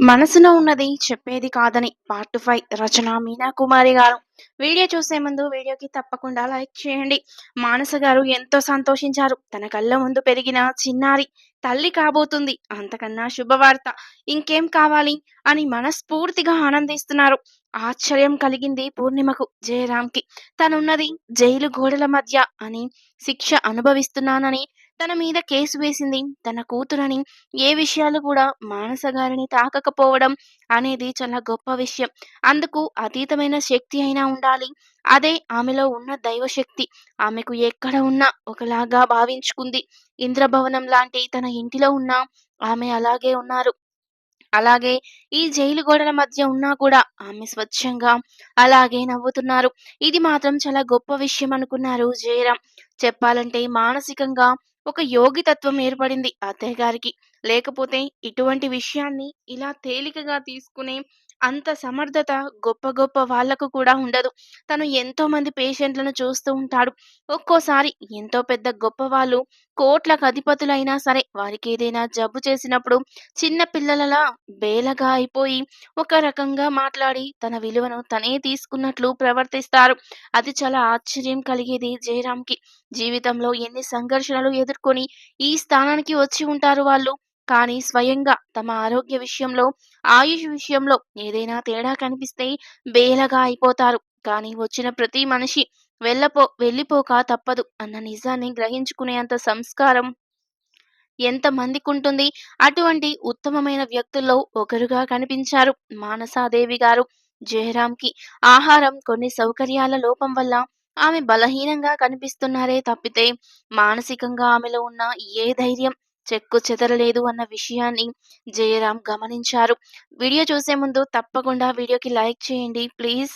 మనసులో ఉన్నది చెప్పేది కాదని పార్ట్ ఫైవ్ రచన మీనా కుమారి గారు. వీడియో చూసే ముందు వీడియోకి తప్పకుండా లైక్ చేయండి. మానస గారు ఎంతో సంతోషించారు. తన కళ్ళ ముందు పెరిగిన చిన్నారి తల్లి కాబోతుంది. అంతకన్నా శుభవార్త. ఇంకేం కావాలి అని మనస్ఫూర్తిగా ఆనందిస్తున్నారు. ఆశ్చర్యం కలిగింది పూర్ణిమకు జయరాంకి తనున్నది జైలు గోడల మధ్య అని శిక్ష అనుభవిస్తున్నానని తన మీద కేసు వేసింది. తన కూతురని ఏ విషయాలు కూడా మానస గారిని తాకకపోవడం అనేది చాలా గొప్ప విషయం. అందుకు అతీతమైన శక్తి అయినా ఉండాలి. అదే ఆమెలో ఉన్న దైవశక్తి. ఆమెకు ఎక్కడ ఉన్నా ఒకలాగా భావించుకుంది. ఇంద్రభవనం లాంటి తన ఇంటిలో ఉన్న ఆమె అలాగే ఉన్నారు. అలాగే ఈ జైలు గోడల మధ్య ఉన్నా కూడా ఆమె స్వచ్ఛంగా అలాగే నవ్వుతున్నారు. ఇది మాత్రం చాలా గొప్ప విషయం అనుకున్నారు జయరాం చెప్పాలంటే మానసికంగా ఒక యోగితత్వం ఏర్పడింది అత్తయ్య గారికి. లేకపోతే ఇటువంటి విషయాన్ని ఇలా తేలికగా తీసుకునే అంత సమర్థత గొప్ప గొప్ప వాళ్ళకు కూడా ఉండదు. తను ఎంతో మంది పేషెంట్లను చూస్తూ ఉంటాడు. ఒక్కోసారి ఎంతో పెద్ద గొప్ప వాళ్ళు కోట్లకు అధిపతులైనా సరే వారికి ఏదైనా జబ్బు చేసినప్పుడు చిన్న పిల్లలలా బేలగా అయిపోయి ఒక రకంగా మాట్లాడి తన విలువను తనే తీసుకున్నట్లు ప్రవర్తిస్తారు. అది చాలా ఆశ్చర్యం కలిగేది జయరాంకి జీవితంలో ఎన్ని సంఘర్షణలు ఎదుర్కొని ఈ స్థానానికి వచ్చి ఉంటారు వాళ్ళు? కానీ స్వయంగా తమ ఆరోగ్య విషయంలో ఆయుష్ విషయంలో ఏదైనా తేడా కనిపిస్తే బేలగా అయిపోతారు. కానీ వచ్చిన ప్రతి మనిషి వెళ్ళపో వెళ్ళిపోక తప్పదు అన్న నిజాన్ని గ్రహించుకునేంత సంస్కారం ఎంత మందికి ఉంటుంది అటువంటి ఉత్తమమైన వ్యక్తుల్లో ఒకరుగా కనిపించారు మానసాదేవి గారు. జయరాంకి ఆహారం కొన్ని సౌకర్యాల లోపం వల్ల ఆమె బలహీనంగా కనిపిస్తున్నారే తప్పితే మానసికంగా ఆమెలో ఉన్న ఏ ధైర్యం చెక్కు చెదరలేదు అన్న విషయాన్ని జయరాం గమనించారు. వీడియో చూసే ముందు తప్పకుండా వీడియోకి లైక్ చేయండి. ప్లీజ్.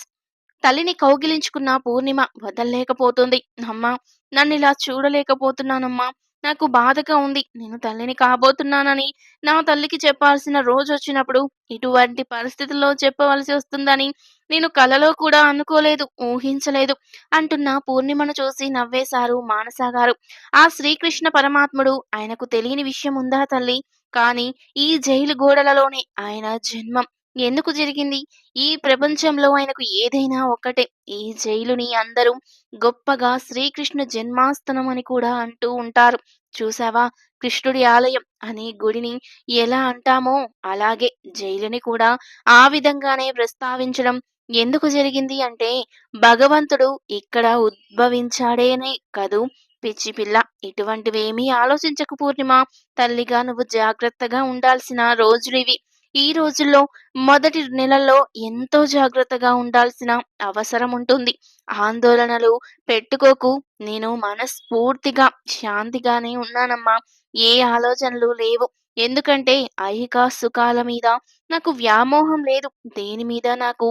తల్లిని కౌగిలించుకున్న పూర్ణిమ వదలలేకపోతుంది. అమ్మా నన్ను ఇలా చూడలేకపోతున్నానమ్మా. నాకు బాధగా ఉంది. నేను తల్లిని కాబోతున్నానని నా తల్లికి చెప్పాల్సిన రోజు వచ్చినప్పుడు ఇటువంటి పరిస్థితుల్లో చెప్పవలసి వస్తుందని నేను కలలో కూడా అనుకోలేదు ఊహించలేదు అంటున్న పూర్ణిమను చూసి నవ్వేశారు మానస గారు ఆ శ్రీకృష్ణ పరమాత్ముడు ఆయనకు తెలియని విషయం ఉందా తల్లి? కానీ ఈ జైలు గోడలలోనే ఆయన జన్మం. ఎందుకు జరిగింది? ఈ ప్రపంచంలో ఆయనకు ఏదైనా ఒక్కటే. ఈ జైలుని అందరూ గొప్పగా శ్రీకృష్ణ జన్మాస్థనం అని కూడా అంటూ ఉంటారు. చూసావా కృష్ణుడి ఆలయం అనే గుడిని ఎలా అంటామో అలాగే జైలుని కూడా ఆ విధంగానే ప్రస్తావించడం ఎందుకు జరిగింది అంటే భగవంతుడు ఇక్కడ ఉద్భవించాడేనే కదూ? పిచ్చి పిల్ల ఇటువంటివేమీ ఆలోచించకు పూర్ణిమ. తల్లిగా నువ్వు జాగ్రత్తగా ఉండాల్సిన రోజులివి ఈ రోజుల్లో మొదటి నెలల్లో ఎంతో జాగ్రత్తగా ఉండాల్సిన అవసరం ఉంటుంది. ఆందోళనలు పెట్టుకోకు. నేను మనస్ఫూర్తిగా శాంతిగానే ఉన్నానమ్మా. ఏ ఆలోచనలు లేవు. ఎందుకంటే ఐహిక సుఖాల మీద నాకు వ్యామోహం లేదు. దేని మీద నాకు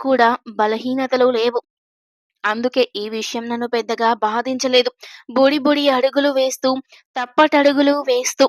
కూడా బలహీనతలు లేవు. అందుకే ఈ విషయం నన్ను పెద్దగా బాధించలేదు. బుడి బుడి అడుగులు వేస్తూ తప్పటడుగులు వేస్తూ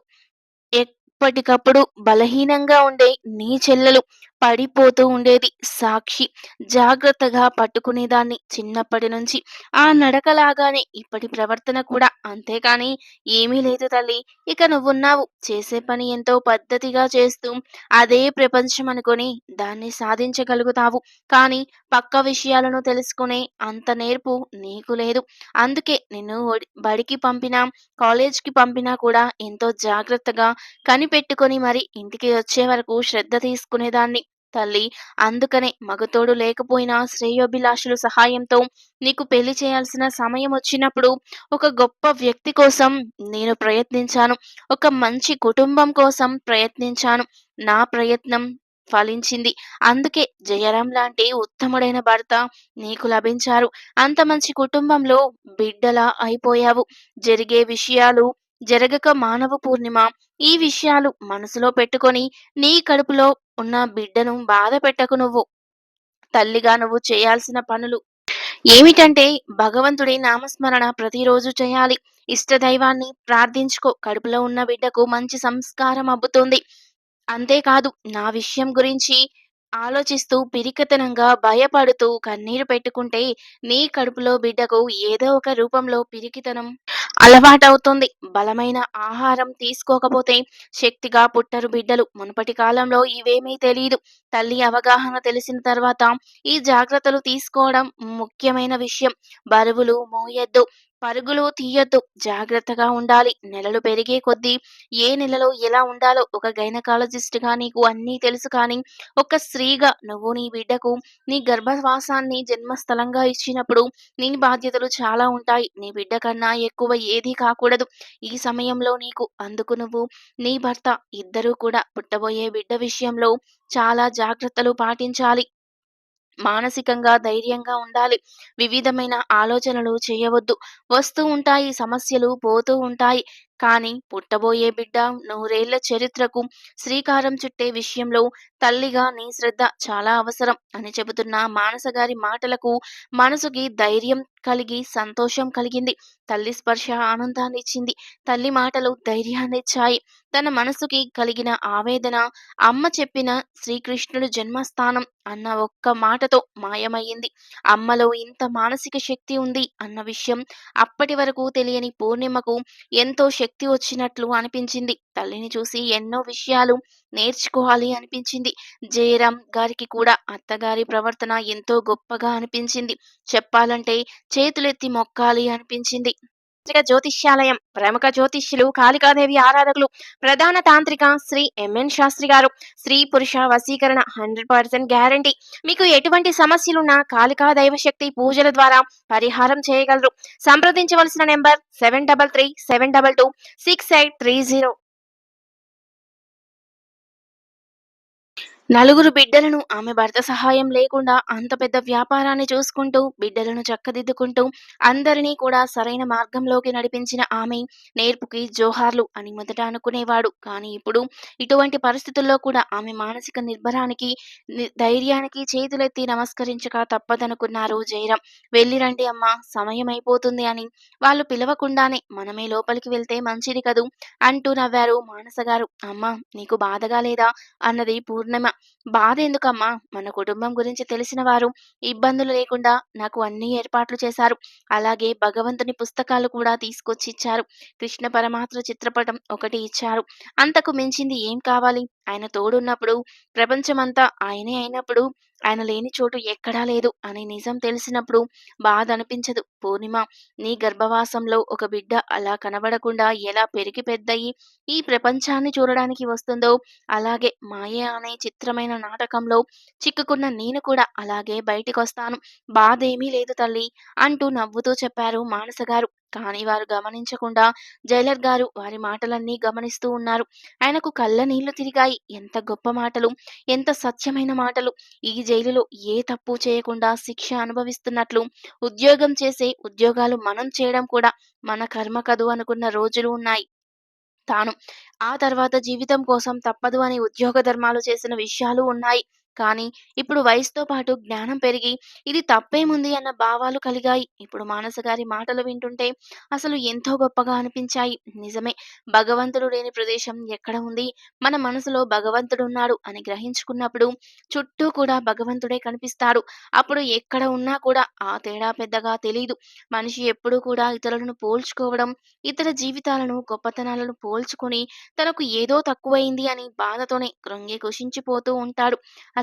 ఎప్పటికప్పుడు బలహీనంగా ఉండే నీ చెల్లెలు పడిపోతూ ఉండేది. సాక్షి జాగ్రత్తగా పట్టుకునేదాన్ని చిన్నప్పటి నుంచి. ఆ నడకలాగానే ఇప్పటి ప్రవర్తన కూడా అంతేకాని ఏమీ లేదు తల్లి. ఇక నువ్వున్నావు. చేసే పని ఎంతో పద్ధతిగా చేస్తూ అదే ప్రపంచం అనుకొని దాన్ని సాధించగలుగుతావు. కానీ పక్క విషయాలను తెలుసుకునే అంత నేర్పు నీకు లేదు. అందుకే నిన్ను బడికి పంపినా కాలేజ్కి పంపినా కూడా ఎంతో జాగ్రత్తగా కనిపెట్టుకొని మరి ఇంటికి వచ్చే వరకు శ్రద్ధ తీసుకునేదాన్ని. తల్లి అందుకనే మగతోడు లేకపోయినా శ్రేయోభిలాషుల సహాయంతో నీకు పెళ్ళి చేయాల్సిన సమయం వచ్చినప్పుడు ఒక గొప్ప వ్యక్తి కోసం నేను ప్రయత్నించాను. ఒక మంచి కుటుంబం కోసం ప్రయత్నించాను. నా ప్రయత్నం ఫలించింది. అందుకే జయరాం లాంటి ఉత్తముడైన భర్త నీకు లభించారు. అంత మంచి కుటుంబంలో బిడ్డలా అయిపోయావు. జరిగే విషయాలు జరగక మానవ పూర్ణిమ. ఈ విషయాలు మనసులో పెట్టుకొని నీ కడుపులో ఉన్న బిడ్డను బాధ పెట్టకు నువ్వు. తల్లిగా నువ్వు చేయాల్సిన పనులు. ఏమిటంటే భగవంతుడి నామస్మరణ ప్రతిరోజు చేయాలి. ఇష్టదైవాన్ని ప్రార్థించుకో. కడుపులో ఉన్న బిడ్డకు మంచి సంస్కారం అబ్బుతుంది. అంతేకాదు నా విషయం గురించి ఆలోచిస్తూ పిరికతనంగా భయపడుతూ కన్నీరు పెట్టుకుంటే నీ కడుపులో బిడ్డకు ఏదో ఒక రూపంలో పిరికితనం అలవాటవుతుంది. బలమైన ఆహారం తీసుకోకపోతే శక్తిగా పుట్టరు బిడ్డలు. మునుపటి కాలంలో ఇవేమీ తెలియదు తల్లి అవగాహన తెలిసిన తర్వాత ఈ జాగ్రత్తలు తీసుకోవడం ముఖ్యమైన విషయం. బరువులు మోయద్దు. పరుగులు తీయొద్దు. జాగ్రత్తగా ఉండాలి. నెలలు పెరిగే కొద్దీ ఏ నెలలో ఎలా ఉండాలో ఒక గైనకాలజిస్ట్గా నీకు అన్నీ తెలుసు కానీ ఒక స్త్రీగా నువ్వు నీ బిడ్డకు నీ గర్భవాసాన్ని జన్మస్థలంగా ఇచ్చినప్పుడు నీ బాధ్యతలు చాలా ఉంటాయి. నీ బిడ్డ కన్నా ఎక్కువ ఏదీ కాకూడదు. ఈ సమయంలో నీకు అందుకు నువ్వు నీ భర్త ఇద్దరూ కూడా పుట్టబోయే బిడ్డ విషయంలో చాలా జాగ్రత్తలు పాటించాలి. మానసికంగా ధైర్యంగా ఉండాలి. వివిధమైన ఆలోచనలు చేయవద్దు. వస్తూ ఉంటాయి సమస్యలు పోతూ ఉంటాయి. కానీ పుట్టబోయే బిడ్డ నూరేళ్ళ చరిత్రకు శ్రీకారం చుట్టే విషయంలో తల్లిగా నీ శ్రద్ధ చాలా అవసరం అని చెబుతున్న మానసగారి మాటలకు మనసుకి ధైర్యం కలిగి సంతోషం కలిగింది. తల్లి స్పర్శ ఆనందాన్ని ఇచ్చింది. తల్లి మాటలు ధైర్యాన్ని ఇచ్చాయి. తన మనసుకి కలిగిన ఆవేదన అమ్మ చెప్పిన శ్రీకృష్ణుడు జన్మస్థానం అన్న ఒక్క మాటతో మాయమయ్యింది. అమ్మలో ఇంత మానసిక శక్తి ఉంది అన్న విషయం అప్పటి వరకు తెలియని పూర్ణిమకు ఎంతో శక్తి వచ్చినట్లు అనిపించింది. తల్లిని చూసి ఎన్నో విషయాలు నేర్చుకోవాలి అనిపించింది. జయరాం గారికి కూడా అత్తగారి ప్రవర్తన ఎంతో గొప్పగా అనిపించింది. చెప్పాలంటే చేతులెత్తి మొక్కాలి అనిపించింది. తాంత్రిక జ్యోతిష్యాలయం ప్రముఖ జ్యోతిష్యులు కాళికాదేవి ఆరాధకులు ప్రధాన తాంత్రిక శ్రీ ఎంఎన్ శాస్త్రి గారు. స్త్రీ పురుష వశీకరణ హండ్రెడ్ పర్సెంట్ గ్యారంటీ. మీకు ఎటువంటి సమస్యలున్నా కాళికా దైవశక్తి పూజల ద్వారా పరిహారం చేయగలరు. సంప్రదించవలసిన number seven double three seven double two six eight three zero. నలుగురు బిడ్డలను ఆమె భర్త సహాయం లేకుండా అంత పెద్ద వ్యాపారాన్ని చూసుకుంటూ బిడ్డలను చక్కదిద్దుకుంటూ అందరినీ కూడా సరైన మార్గంలోకి నడిపించిన ఆమె నేర్పుకి జోహార్లు అని మొదట అనుకునేవాడు. కానీ ఇప్పుడు ఇటువంటి పరిస్థితుల్లో కూడా ఆమె మానసిక నిర్భరానికి ధైర్యానికి చేతులెత్తి నమస్కరించక తప్పదనుకున్నారు జయరాం. వెళ్ళిరండి అమ్మా సమయం అయిపోతుంది అని వాళ్ళు పిలవకుండానే మనమే లోపలికి వెళ్తే మంచిది కదూ అంటూ నవ్వారు మానస గారు అమ్మా నీకు బాధగా లేదా? అన్నది పూర్ణిమ బాధ ఎందుకమ్మా? మన కుటుంబం గురించి తెలిసిన వారు ఇబ్బందులు లేకుండా నాకు అన్ని ఏర్పాట్లు చేశారు. అలాగే భగవంతుని పుస్తకాలు కూడా తీసుకొచ్చి ఇచ్చారు. కృష్ణ పరమాత్మ చిత్రపటం ఒకటి ఇచ్చారు. అంతకు మించింది ఏం కావాలి? ఆయన తోడున్నప్పుడు ప్రపంచమంతా ఆయనే అయినప్పుడు ఆయన లేని చోటు ఎక్కడా లేదు అనే నిజం తెలిసినప్పుడు బాధ అనిపించదు. పూర్ణిమ నీ గర్భవాసంలో ఒక బిడ్డ అలా కనబడకుండా ఎలా పెరిగి పెద్దయి ఈ ప్రపంచాన్ని చూడడానికి వస్తుందో అలాగే మాయ అనే చిత్రమైన నాటకంలో చిక్కుకున్న నేను కూడా అలాగే బయటికి వస్తాను బాధ ఏమీ లేదు తల్లి అంటూ నవ్వుతూ చెప్పారు మానస గారు కానీ వారు గమనించకుండా జైలర్ గారు వారి మాటలన్నీ గమనిస్తూ ఉన్నారు. ఆయనకు కళ్ళ నీళ్ళు తిరిగాయి. ఎంత గొప్ప మాటలు ఎంత సత్యమైన మాటలు. ఈ జైలులో ఏ తప్పు చేయకుండా శిక్ష అనుభవిస్తున్నట్లు ఉద్యోగం చేసే ఉద్యోగాలు మనం చేయడం కూడా మన కర్మ కదు అనుకున్న రోజులు ఉన్నాయి. తాను ఆ తర్వాత జీవితం కోసం తప్పదు అని ఉద్యోగ ధర్మాలు చేసిన విషయాలు ఉన్నాయి. కానీ ఇప్పుడు వయసుతో పాటు జ్ఞానం పెరిగి ఇది తప్పేముంది అన్న భావాలు కలిగాయి. ఇప్పుడు మానస గారి మాటలు వింటుంటే అసలు ఎంతో గొప్పగా అనిపించాయి. నిజమే భగవంతుడు లేని ప్రదేశం ఎక్కడ ఉంది? మన మనసులో భగవంతుడు ఉన్నాడు అని గ్రహించుకున్నప్పుడు చుట్టూ కూడా భగవంతుడే కనిపిస్తాడు. అప్పుడు ఎక్కడ ఉన్నా కూడా ఆ తేడా పెద్దగా తెలియదు మనిషి ఎప్పుడూ కూడా ఇతరులను పోల్చుకోవడం ఇతర జీవితాలను గొప్పతనాలను పోల్చుకొని తనకు ఏదో తక్కువైంది అని బాధతోనే కృంగి కృషించిపోతూ ఉంటాడు.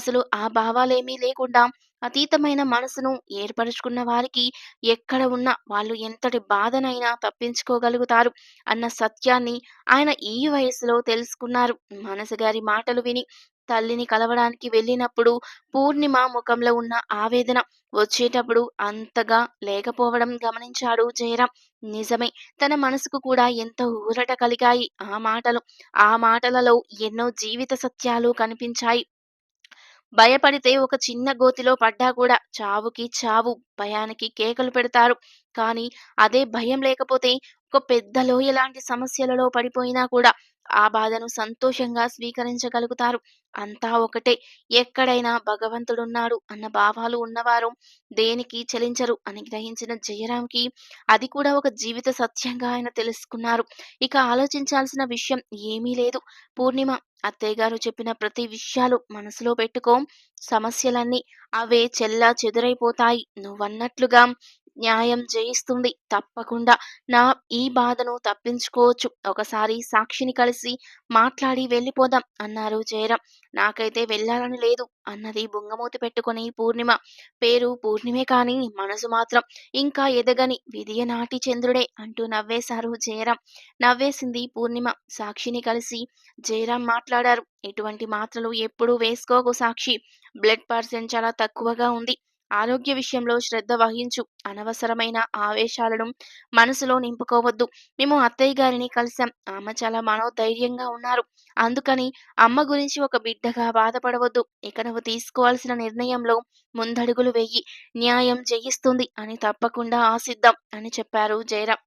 అసలు ఆ భావాలేమీ లేకుండా అతీతమైన మనసును ఏర్పరచుకున్న వారికి ఎక్కడ ఉన్నా వాళ్ళు ఎంతటి బాధనైనా తప్పించుకోగలుగుతారు అన్న సత్యాన్ని ఆయన ఈ వయసులో తెలుసుకున్నారు. మనసు గారి మాటలు విని తల్లిని కలవడానికి వెళ్ళినప్పుడు పూర్ణిమ ముఖంలో ఉన్న ఆవేదన వచ్చేటప్పుడు అంతగా లేకపోవడం గమనించాడు జయరాం. నిజమే తన మనసుకు కూడా ఎంతో ఊరట కలిగాయి ఆ మాటలు. ఆ మాటలలో ఎన్నో జీవిత సత్యాలు కనిపించాయి. భయపడితే ఒక చిన్న గోతిలో పడ్డా కూడా చావుకి చావు భయానికి కేకలు పెడతారు. కానీ అదే భయం లేకపోతే ఒక పెద్ద లోయ లాంటి సమస్యలలో పడిపోయినా కూడా ఆ బాధను సంతోషంగా స్వీకరించగలుగుతారు. అంతా ఒకటే. ఎక్కడైనా భగవంతుడున్నాడు అన్న భావాలు ఉన్నవారు దేనికి చలించరు అని గ్రహించిన జయరాంకి అది కూడా ఒక జీవిత సత్యంగా ఆయన తెలుసుకున్నారు. ఇక ఆలోచించాల్సిన విషయం ఏమీ లేదు. పూర్ణిమ అత్తయ్య గారు చెప్పిన ప్రతి విషయాలు మనసులో పెట్టుకో. సమస్యలన్నీ అవే చెల్లా చెదురైపోతాయి. నువ్వన్నట్లుగా న్యాయం జయిస్తుంది. తప్పకుండా నా ఈ బాధను తప్పించుకోవచ్చు. ఒకసారి సాక్షిని కలిసి మాట్లాడి వెళ్ళిపోదాం అన్నారు జయరాం. నాకైతే వెళ్ళాలని లేదు అన్నది బుంగమూతి పెట్టుకొని పూర్ణిమ. పేరు పూర్ణిమే కానీ మనసు మాత్రం ఇంకా ఎదగని విధియనాటి చంద్రుడే అంటూ నవ్వేశారు జయరాం. నవ్వేసింది పూర్ణిమ. సాక్షిని కలిసి జయరాం మాట్లాడారు. ఇటువంటి మాత్రలు ఎప్పుడూ వేసుకోకు సాక్షి. బ్లడ్ పర్సెంట్ చాలా తక్కువగా ఉంది. ఆరోగ్య విషయంలో శ్రద్ధ వహించు. అనవసరమైన ఆవేశాలను మనసులో నింపుకోవద్దు. మేము అత్తయ్య గారిని కలిసాం. ఆమె చాలా మనోధైర్యంగా ఉన్నారు. అందుకని అమ్మ గురించి ఒక బిడ్డగా బాధపడవద్దు. ఇక నువ్వు తీసుకోవాల్సిన నిర్ణయంలో ముందడుగులు వెయ్యి. న్యాయం జయిస్తుంది అని తప్పకుండా ఆశిద్దాం అని చెప్పారు జయరాం.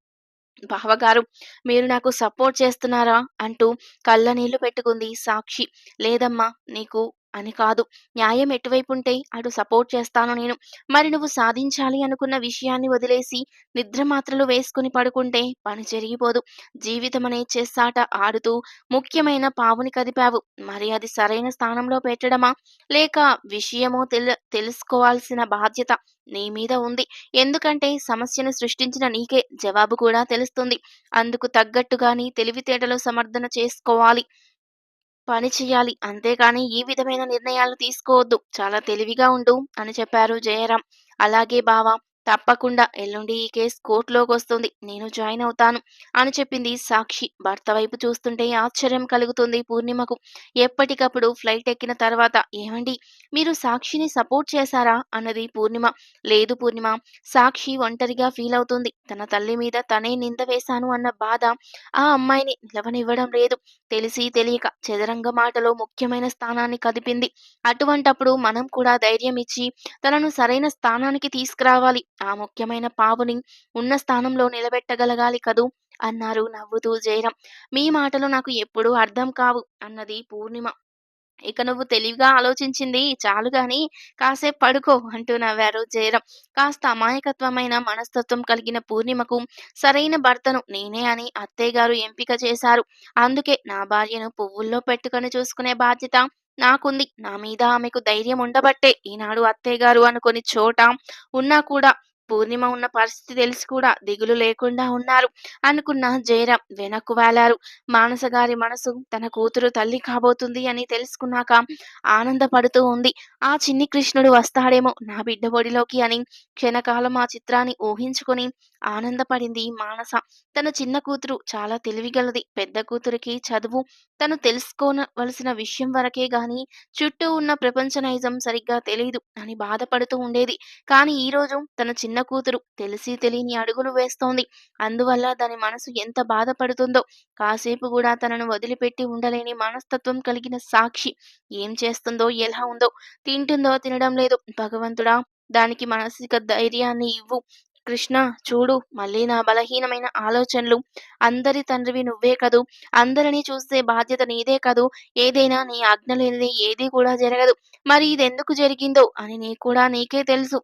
బావగారు మీరు నాకు సపోర్ట్ చేస్తున్నారా అంటూ కళ్ళనీళ్ళు పెట్టుకుంది సాక్షి. లేదమ్మా నీకు అని కాదు. న్యాయం ఎటువైపు ఉంటే అటు సపోర్ట్ చేస్తాను నేను. మరి నువ్వు సాధించాలి అనుకున్న విషయాన్ని వదిలేసి నిద్ర మాత్రలు వేసుకుని పడుకుంటే పని జరిగిపోదు. జీవితం చెస్ ఆట ఆడుతూ ముఖ్యమైన పావుని కదిపావు. మరి అది సరైన స్థానంలో పెట్టడమా? లేక విషయమో తెల్ తెలుసుకోవాల్సిన బాధ్యత నీ మీద ఉంది. ఎందుకంటే సమస్యను సృష్టించిన నీకే జవాబు కూడా తెలుస్తుంది. అందుకు తగ్గట్టుగా నీ తెలివితేటలు సమర్థన చేసుకోవాలి. పని చేయాలి అంతేగాని ఈ విధమైన నిర్ణయాలు తీసుకోవద్దు. చాలా తెలివిగా ఉండు అని చెప్పారు జయరాం. అలాగే బావా! తప్పకుండా ఎల్లుండి ఈ లోకి వస్తుంది నేను జాయిన్ అవుతాను అని చెప్పింది సాక్షి. భర్త వైపు చూస్తుంటే ఆశ్చర్యం కలుగుతుంది పూర్ణిమకు. ఎప్పటికప్పుడు ఫ్లైట్ ఎక్కిన తర్వాత ఏమండి మీరు సాక్షిని సపోర్ట్ చేశారా? అన్నది పూర్ణిమ. లేదు పూర్ణిమ. సాక్షి ఒంటరిగా ఫీల్ అవుతుంది. తన తల్లి మీద తనే నింద వేశాను అన్న బాధ ఆ అమ్మాయిని నిలవనివ్వడం లేదు. తెలిసి తెలియక చదరంగ మాటలో ముఖ్యమైన స్థానాన్ని కదిపింది. అటువంటప్పుడు మనం కూడా ధైర్యం ఇచ్చి తనను సరైన స్థానానికి తీసుకురావాలి. ఆ ముఖ్యమైన పావుని ఉన్న స్థానంలో నిలబెట్టగలగాలి కదూ అన్నారు నవ్వుతూ జయరాం. మీ మాటలు నాకు ఎప్పుడూ అర్థం కావు అన్నది పూర్ణిమ. ఇక నువ్వు తెలివిగా ఆలోచించింది చాలు గాని కాసేపు పడుకో అంటూ నవ్వారు జయరాం. కాస్త అమాయకత్వమైన మనస్తత్వం కలిగిన పూర్ణిమకు సరైన భర్తను నేనే అని అత్తయ్యగారు ఎంపిక చేశారు. అందుకే నా భార్యను పువ్వుల్లో పెట్టుకొని చూసుకునే బాధ్యత నాకుంది. నా మీద ఆమెకు ధైర్యం ఉండబట్టే ఈనాడు అత్తయ్యగారు అనుకుని చోట ఉన్నా కూడా పూర్ణిమ ఉన్న పరిస్థితి తెలిసి కూడా దిగులు లేకుండా ఉన్నారు అనుకున్న జయరాం వెనక్కు వేలారు మానస గారి మనసు తన కూతురు తల్లి కాబోతుంది అని తెలుసుకున్నాక ఆనందపడుతూ ఉంది. ఆ చిన్ని కృష్ణుడు వస్తాడేమో నా బిడ్డ ఒడిలోకి అని క్షణకాలం ఆ చిత్రాన్ని ఊహించుకొని ఆనందపడింది మానస. తన చిన్న కూతురు చాలా తెలివిగలది. పెద్ద కూతురికి చదువు తను తెలుసుకోవలసిన విషయం వరకే గాని చుట్టూ ఉన్న ప్రపంచ నైజం సరిగ్గా తెలియదు అని బాధపడుతూ ఉండేది. కానీ ఈరోజు తన చిన్న చిన్న కూతురు తెలిసి తెలియని అడుగులు వేస్తోంది. అందువల్ల దాని మనసు ఎంత బాధపడుతుందో. కాసేపు కూడా తనను వదిలిపెట్టి ఉండలేని మనస్తత్వం కలిగిన సాక్షి ఏం చేస్తుందో ఎలా ఉందో తింటుందో తినడం లేదు. భగవంతుడా దానికి మానసిక ధైర్యాన్ని ఇవ్వు. కృష్ణ చూడు మళ్ళీ నా బలహీనమైన ఆలోచనలు. అందరి తండ్రివి నువ్వే కదూ. అందరినీ చూసే బాధ్యత నీదే కదూ. ఏదైనా నీ ఆజ్ఞ లేనిది ఏదీ కూడా జరగదు. మరి ఇదెందుకు జరిగిందో అని నీ కూడా నీకే తెలుసు.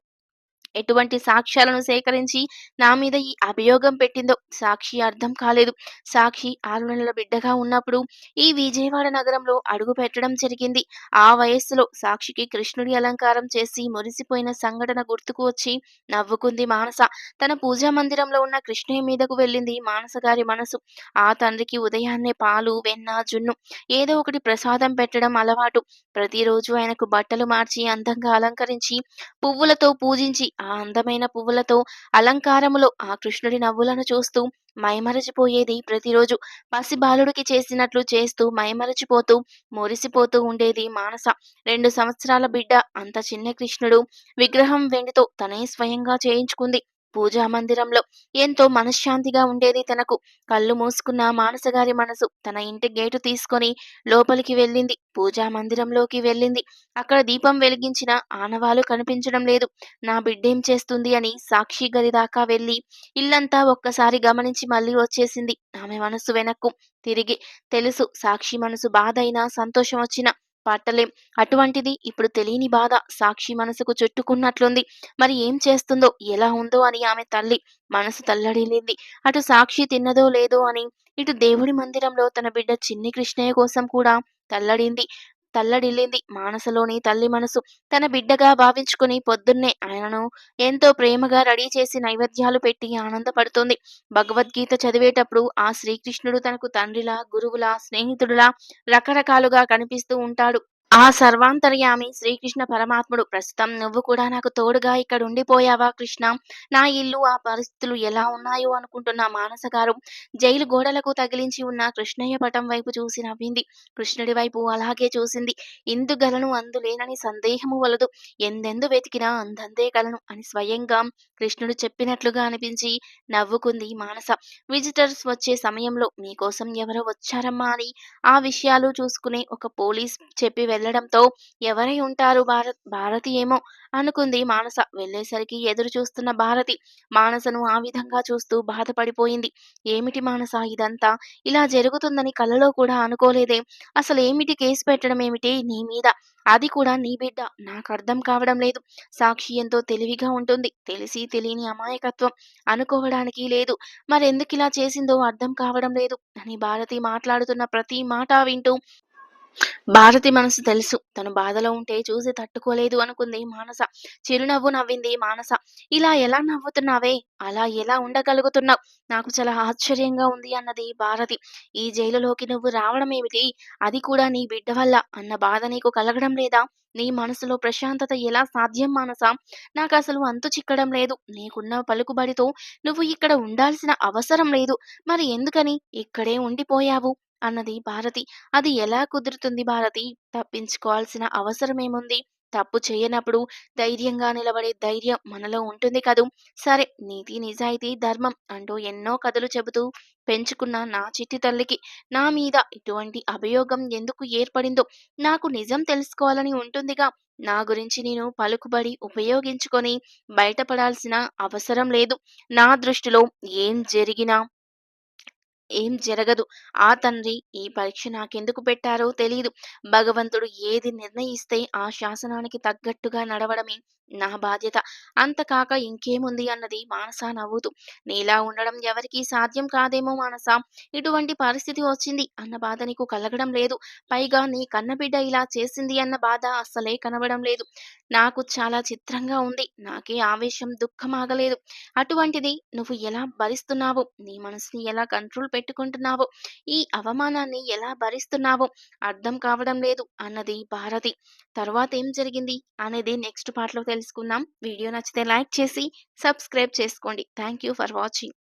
ఎటువంటి సాక్ష్యాలను సేకరించి నా మీద ఈ అభియోగం పెట్టిందో సాక్షి అర్థం కాలేదు. సాక్షి ఆరు నెలల బిడ్డగా ఉన్నప్పుడు ఈ విజయవాడ నగరంలో అడుగు పెట్టడం జరిగింది. ఆ వయస్సులో సాక్షికి కృష్ణుడి అలంకారం చేసి మురిసిపోయిన సంఘటన గుర్తుకు వచ్చి నవ్వుకుంది మానస. తన పూజా మందిరంలో ఉన్న కృష్ణయ్య మీదకు వెళ్ళింది మానస గారి మనసు. ఆ తండ్రికి ఉదయాన్నే పాలు, వెన్న, జున్ను ఏదో ఒకటి ప్రసాదం పెట్టడం అలవాటు. ప్రతిరోజు ఆయనకు బట్టలు మార్చి అందంగా అలంకరించి పువ్వులతో పూజించి ఆ అందమైన పువ్వులతో అలంకారములో ఆ కృష్ణుడి నవ్వులను చూస్తూ మైమరచిపోయేది ప్రతిరోజు. పసిబాలుడికి చేసినట్లు చేస్తూ మైమరచిపోతూ, మురిసిపోతూ ఉండేది మానస. రెండు సంవత్సరాల బిడ్డ అంత చిన్న కృష్ణుడు విగ్రహం వెండితో తనే స్వయంగా చేయించుకుంది. పూజా మందిరంలో ఎంతో మనశ్శాంతిగా ఉండేది తనకు. కళ్ళు మూసుకున్న మానసగారి మనసు తన ఇంటి గేటు తీసుకొని లోపలికి వెళ్ళింది. పూజా మందిరంలోకి వెళ్ళింది. అక్కడ దీపం వెలిగించిన ఆనవాలు కనిపించడం లేదు. నా బిడ్డేం చేస్తుంది అని సాక్షి గది దాకా వెళ్ళి ఇల్లంతా ఒక్కసారి గమనించి మళ్ళీ వచ్చేసింది. ఆమె మనసు వెనక్కు తిరిగి తెలుసు సాక్షి మనసు బాధ అయినా, సంతోషం వచ్చినా పట్టలేం. అటువంటిది ఇప్పుడు తెలియని బాధ సాక్షి మనసుకు చుట్టుకున్నట్లుంది. మరి ఏం చేస్తుందో, ఎలా ఉందో అని ఆమె తల్లి మనసు తల్లడిల్లింది. అటు సాక్షి తిన్నదో లేదో అని ఇటు దేవుడి మందిరంలో తన బిడ్డ చిన్ని కృష్ణయ్య కోసం కూడా తల్లడింది. తల్లడిల్లింది మానసలోని తల్లి మనసు. తన బిడ్డగా భావించుకుని పొద్దున్నే ఆయనను ఎంతో ప్రేమగా రెడీ చేసి నైవేద్యాలు పెట్టి ఆనందపడుతుంది. భగవద్గీత చదివేటప్పుడు ఆ శ్రీకృష్ణుడు తనకు తండ్రిలా గురువులా స్నేహితుడులా రకరకాలుగా కనిపిస్తూ ఉంటాడు. ఆ సర్వాంతర్యామి శ్రీకృష్ణ పరమాత్ముడు ప్రస్తుతం నువ్వు కూడా నాకు తోడుగా ఇక్కడ ఉండిపోయావా కృష్ణ? నా ఇల్లు ఆ పరిస్థితులు ఎలా ఉన్నాయో అనుకుంటున్న మానస గారు జైలు గోడలకు తగిలించి ఉన్న కృష్ణయ్య పటం వైపు చూసి నవ్వింది. కృష్ణుడి వైపు అలాగే చూసింది. ఇందు గలను అందులేనని సందేహము వలదు. ఎందెందు వెతికినా అందందే గలను అని స్వయంగా కృష్ణుడు చెప్పినట్లుగా అనిపించి నవ్వుకుంది మానస. విజిటర్స్ వచ్చే సమయంలో మీకోసం ఎవరో వచ్చారమ్మా అని ఆ విషయాలు చూసుకునే ఒక పోలీస్ చెప్పి వెళ్ళడంతో ఎవరై ఉంటారు భారత్ భారతి ఏమో? అనుకుంది మానస. వెళ్ళేసరికి ఎదురు చూస్తున్న భారతి. మానసను ఆ విధంగా చూస్తూ బాధపడిపోయింది. ఏమిటి మానస ఇదంతా? ఇలా జరుగుతుందని కలలో కూడా అనుకోలేదే. అసలు ఏమిటి కేసు పెట్టడం ఏమిటి నీ మీద? అది కూడా నీ బిడ్డ. నాకు అర్థం కావడం లేదు. సాక్షి ఎంతో తెలివిగా ఉంటుంది. తెలిసి తెలియని అమాయకత్వం అనుకోవడానికి లేదు. మరెందుకు ఇలా చేసిందో అర్థం కావడం లేదు. అని భారతి మాట్లాడుతున్న ప్రతి మాట వింటూ భారతి మనసు తెలుసు. తను బాధలో ఉంటే చూసి తట్టుకోలేదు అనుకుంది మానస. చిరునవ్వు నవ్వింది మానస. ఇలా ఎలా నవ్వుతున్నావే? అలా ఎలా ఉండగలుగుతున్నావు? నాకు చాలా ఆశ్చర్యంగా ఉంది అన్నది భారతి. ఈ జైలులోకి నువ్వు రావడం ఏమిటి? అది కూడా నీ బిడ్డ వల్ల. అన్న బాధ నీకు కలగడం లేదా? నీ మనసులో ప్రశాంతత ఎలా సాధ్యం మానస? నాకు అసలు అంతు చిక్కడం లేదు. నీకున్న పలుకుబడితో నువ్వు ఇక్కడ ఉండాల్సిన అవసరం లేదు. మరి ఎందుకని? ఇక్కడే ఉండిపోయావు. అన్నది భారతి. అది ఎలా కుదురుతుంది భారతి? తప్పించుకోవాల్సిన అవసరమేముంది? తప్పు చేయనప్పుడు ధైర్యంగా నిలబడే ధైర్యం మనలో ఉంటుంది కదూ. సరే నీతి నిజాయితీ ధర్మం అంటూ ఎన్నో కథలు చెబుతూ పెంచుకున్న నా చిట్టి తల్లికి నా మీద ఇటువంటి అభియోగం ఎందుకు ఏర్పడిందో నాకు నిజం తెలుసుకోవాలని ఉంటుందిగా. నా గురించి నేను పలుకుబడి ఉపయోగించుకొని బయటపడాల్సిన అవసరం లేదు. నా దృష్టిలో ఏం జరిగినా ఏం జరగదు. ఆ తండ్రి ఈ పరీక్ష నాకెందుకు పెట్టారో తెలియదు భగవంతుడు ఏది నిర్ణయిస్తే ఆ శాసనానికి తగ్గట్టుగా నడవడమే నా బాధ్యత. అంతకాక ఇంకేముంది అన్నది మానస నవ్వుతూ. నీలా ఉండడం ఎవరికీ సాధ్యం కాదేమో మానస. ఇటువంటి పరిస్థితి వచ్చింది అన్న బాధ నీకు కలగడం లేదు. పైగా నీ కన్నబిడ్డ ఇలా చేసింది అన్న బాధ అస్సలే కనబడం లేదు. నాకు చాలా చిత్రంగా ఉంది. నాకే ఆవేశం దుఃఖం ఆగలేదు. అటువంటిది నువ్వు ఎలా భరిస్తున్నావు నీ మనసుని ఎలా కంట్రోల్ పెట్టుకుంటున్నావు? ఈ అవమానాన్ని ఎలా భరిస్తున్నావో? అర్థం కావడం లేదు అన్నది భారతి. తర్వాత ఏం జరిగింది అనేది నెక్స్ట్ పార్ట్లో తెలుసుకుందాం. వీడియో నచ్చితే లైక్ చేసి సబ్స్క్రైబ్ చేసుకోండి. Thank you for watching.